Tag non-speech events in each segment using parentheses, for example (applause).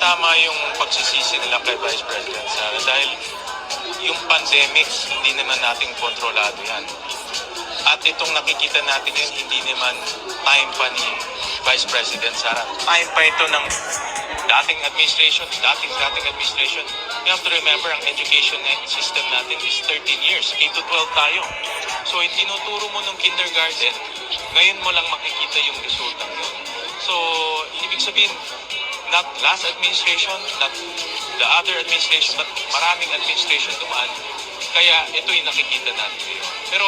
tama yung pagsisisi nila kay Vice President Sara dahil yung pandemic, hindi naman nating kontrolado yan. At itong nakikita natin yun, hindi naman time pa ni Vice President Sara. Time pa ito ng dating administration, dating dating administration. You have to remember, ang education system natin is 13 years. K to 12 tayo. So, yung tinuturo mo nung kindergarten, ngayon mo lang makikita yung resulta yun. So, ibig sabihin, not last administration, not the other administration, but maraming administration dumaan. Kaya ito yung nakikita natin ngayon. Pero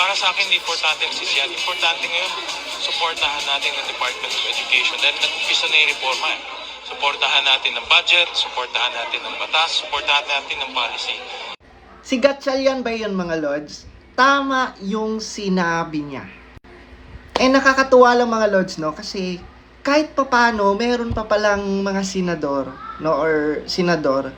para sa akin, importante ang sisiyan. Importante ngayon, suportahan natin ang Department of Education dahil nag-umpisa na yung reforma. eh. Suportahan natin ng budget, suportahan natin ng batas, suportahan natin ng policy. Si Gatchalian ba yun mga Lods? Tama yung sinabi niya. Eh nakakatuwa lang mga Lods, no? Kasi kahit papano, meron pa palang mga senador, no? Or senador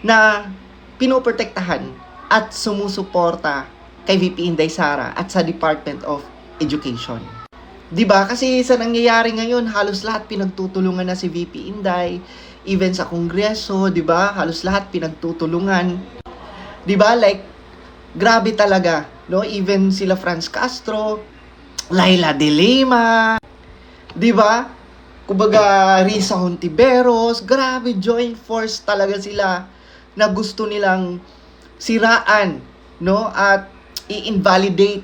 na pinoprotektahan at sumusuporta kay VP Inday Sara at sa Department of Education. 'Di ba? Kasi sa nangyayari ngayon, halos lahat pinagtutulungan na si VP Inday, even sa kongreso, 'di ba? Halos lahat pinagtutulungan. 'Di ba? Like grabe talaga, no? Even sila Franz Castro, Laila De Lima, 'di ba? Kumbaga Risa Hontiveros, grabe joint force talaga sila na gusto nilang siraan, no? At i-invalidate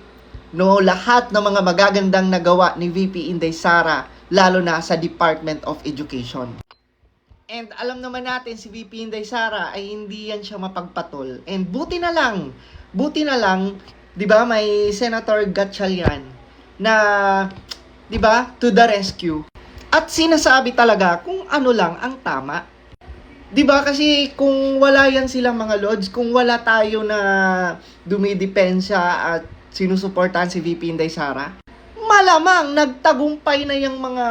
no lahat ng mga magagandang nagawa ni VP Inday Sara lalo na sa Department of Education. And alam naman natin si VP Inday Sara ay hindi yan siya mapagpatol. And buti na lang, buti na lang, 'di ba, may Senator Gatchalian na 'di ba, to the rescue. At sinasabi talaga kung ano lang ang tama. 'Di ba kasi kung wala yan silang mga lords, kung wala tayo na dumidepensya at sinusuportahan si VP Inday Sara, malamang nagtagumpay na yung mga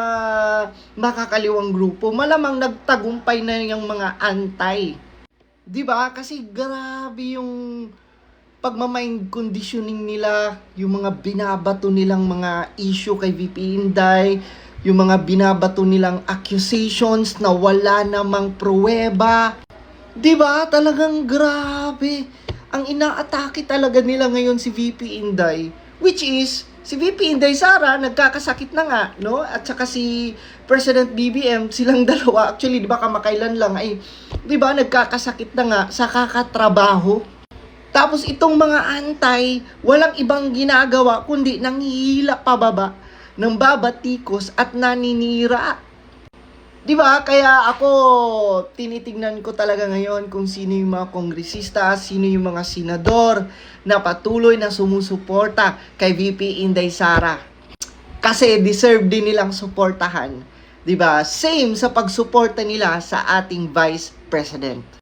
makakaliwang grupo. Malamang nagtagumpay na yung mga antay. 'Di ba? Kasi grabe yung pagmamind conditioning nila, yung mga binabato nilang mga issue kay VP Inday, yung mga binabato nilang accusations na wala namang pruweba. 'Di ba? Talagang grabe. Ang inaatake talaga nila ngayon si VP Inday, which is si VP Inday Sara nagkakasakit na nga, no? At saka si President BBM, silang (laughs) dalawa actually, 'di ba kamakailan lang ay 'di ba nagkakasakit na nga sa kakatrabaho. Tapos itong mga antay, walang ibang ginagawa kundi nanghihila pababa ng babatikos at naninira. 'Di ba? Kaya ako tinitingnan ko talaga ngayon kung sino yung mga kongresista, sino yung mga senador na patuloy na sumusuporta kay VP Inday Sara. Kasi deserve din nilang suportahan. 'Di ba? Same sa pagsuporta nila sa ating Vice President.